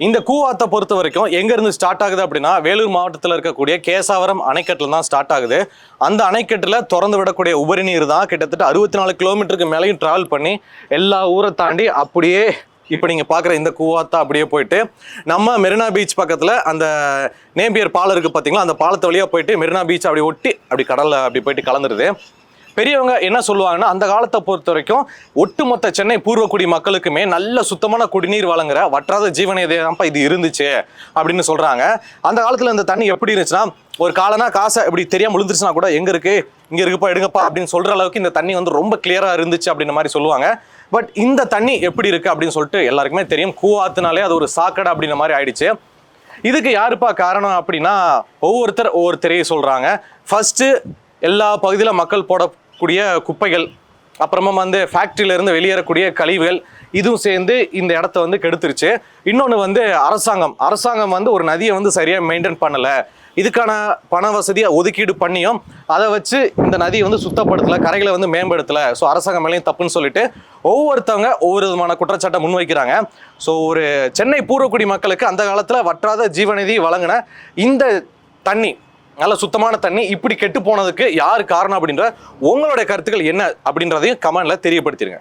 இந்த கூவாத்தை பொறுத்த வரைக்கும் எங்கேருந்து ஸ்டார்ட் ஆகுது அப்படின்னா வேலூர் மாவட்டத்தில் இருக்கக்கூடிய கேசாவரம் அணைக்கட்டில் தான் ஸ்டார்ட் ஆகுது. அந்த அணைக்கட்டில் திறந்து விடக்கூடிய உபரி நீர் தான் கிட்டத்தட்ட அறுபத்தி நாலு கிலோமீட்டருக்கு மேலேயும் ட்ராவல் பண்ணி எல்லா ஊரை தாண்டி அப்படியே இப்போ நீங்கள் பார்க்குற இந்த கூவாத்தா அப்படியே போயிட்டு நம்ம மெரினா பீச் பக்கத்தில் அந்த நேம்பியர் பாலம் இருக்குது பார்த்தீங்களா அந்த பாலத்து வழியாக போயிட்டு மெரினா பீச் அப்படி ஒட்டி அப்படி கடலில் அப்படி போயிட்டு கலந்துருது. பெரியவங்க என்ன சொல்லுவாங்கன்னா அந்த காலத்தை பொறுத்த வரைக்கும் ஒட்டுமொத்த சென்னை பூர்வக்குடி மக்களுக்குமே நல்ல சுத்தமான குடிநீர் வழங்குற வற்றாத ஜீவனதான்ப்பா இது இருந்துச்சு அப்படின்னு சொல்றாங்க. அந்த காலத்துல இந்த தண்ணி எப்படி இருந்துச்சுன்னா ஒரு காலனா காசை இப்படி தெரியாம விழுந்துருச்சுன்னா கூட எங்க இருக்கு? இங்க இருக்குப்பா எடுங்கப்பா அப்படின்னு சொல்ற அளவுக்கு இந்த தண்ணி வந்து ரொம்ப கிளியரா இருந்துச்சு அப்படின்ற மாதிரி சொல்லுவாங்க. பட் இந்த தண்ணி எப்படி இருக்கு அப்படின்னு சொல்லிட்டு எல்லாருக்குமே தெரியும். கூவாத்துனாலே அது ஒரு சாக்கடை அப்படின்ற மாதிரி ஆயிடுச்சு. இதுக்கு யாருப்பா காரணம் அப்படின்னா ஒவ்வொருத்தர் ஒவ்வொரு திரையை சொல்றாங்க. ஃபர்ஸ்ட் எல்லா பகுதியில் மக்கள் போட கூடிய குப்பைகள் அப்புறமா வந்து ஃபேக்ட்ரியிலேருந்து வெளியேறக்கூடிய கழிவுகள் இதுவும் சேர்ந்து இந்த இடத்த வந்து கெடுத்துருச்சு. இன்னொன்று வந்து அரசாங்கம். அரசாங்கம் வந்து ஒரு நதியை வந்து சரியாக மெயின்டைன் பண்ணலை. இதுக்கான பண வசதியை ஒதுக்கீடு பண்ணியும் அதை வச்சு இந்த நதியை வந்து சுத்தப்படுத்தலை கரைகளை வந்து மேம்படுத்தலை. ஸோ அரசாங்கம் மேலேயும் தப்புன்னு சொல்லிட்டு ஒவ்வொருத்தவங்க ஒவ்வொரு விதமான குற்றச்சாட்டை முன்வைக்கிறாங்க. ஸோ ஒரு சென்னை பூர்வக்குடி மக்களுக்கு அந்த காலத்தில் வற்றாத ஜீவநிதி வழங்கின இந்த தண்ணி நல்ல சுத்தமான தண்ணி இப்படி கெட்டு போனதுக்கு யார் காரணம் அப்படின்ற உங்களுடைய கருத்துக்கள் என்ன அப்படின்றதையும் கமெண்ட்ல தெரியப்படுத்திடுங்க